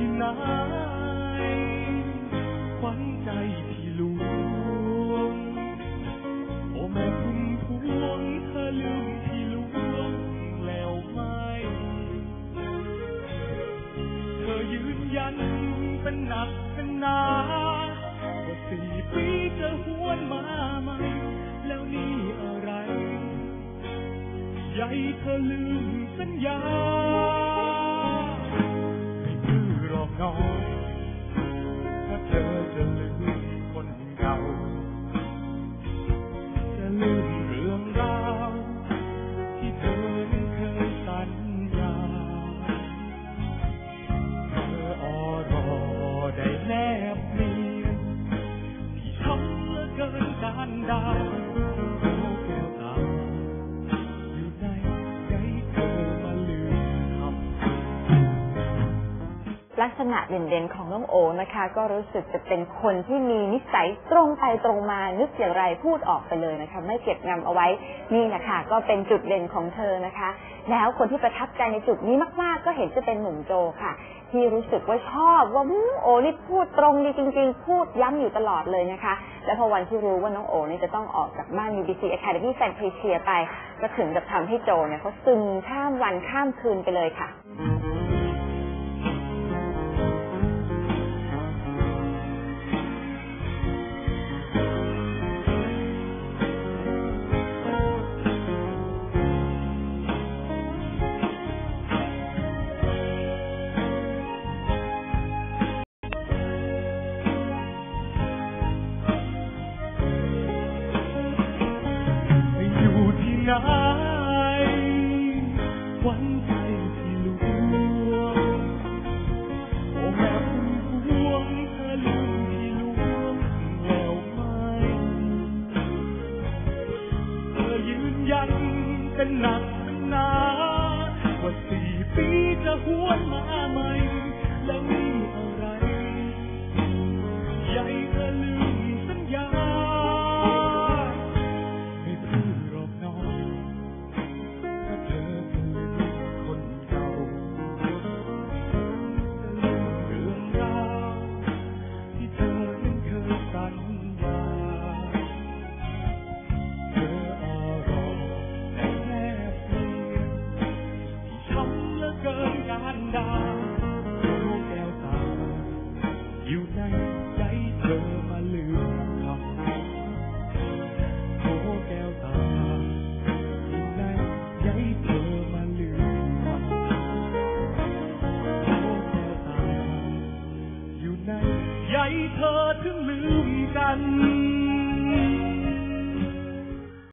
ที่ไหนขวัญใจพี่หลวง โอ้แม่พุ่มพวงเธอลืมพี่หลวงแล้วไหม เธอยืนยันเป็นหนักเป็นหนาว่าสี่ปีจะหวนมาใหม่แล้วนี่อะไร ใหญ่เธอลืมสัญญา ลักษณะเด่นๆของน้องโอนะคะ ก็รู้สึกจะเป็นคนที่มีนิสัยตรงไปตรงมานึกอย่างไรพูดออกไปเลยนะคะ ไม่เก็บงำเอาไว้นี่นะคะก็เป็นจุดเด่นของเธอนะคะ แล้วคนที่ประทับใจในจุดนี้มากๆ ก็เห็นจะเป็นหนุ่มโจค่ะ ที่รู้สึกว่าชอบว่าอืมโอนี่พูดตรงดีจริง ๆ พูดย้ำอยู่ตลอดเลยนะคะ และพอวันที่รู้ว่าน้องโอนี่จะต้องออกจากบ้าน UBC Academy f a n t a s i a ไป ก็ถึงกับทำให้โจเนี่ยเขาซึมข้ามวันข้ามคืนไปเลยค่ะ ไหน วันใจที่หลวงโอ้แม่พุ่มพวงเธอลืมที่ลวงแล้วไหมเธอยืนยันเป็นหนักเป็นหนาว่าสี่ปีจะหวนมาใหม่ ใหญ่เธอถึงลืมกัน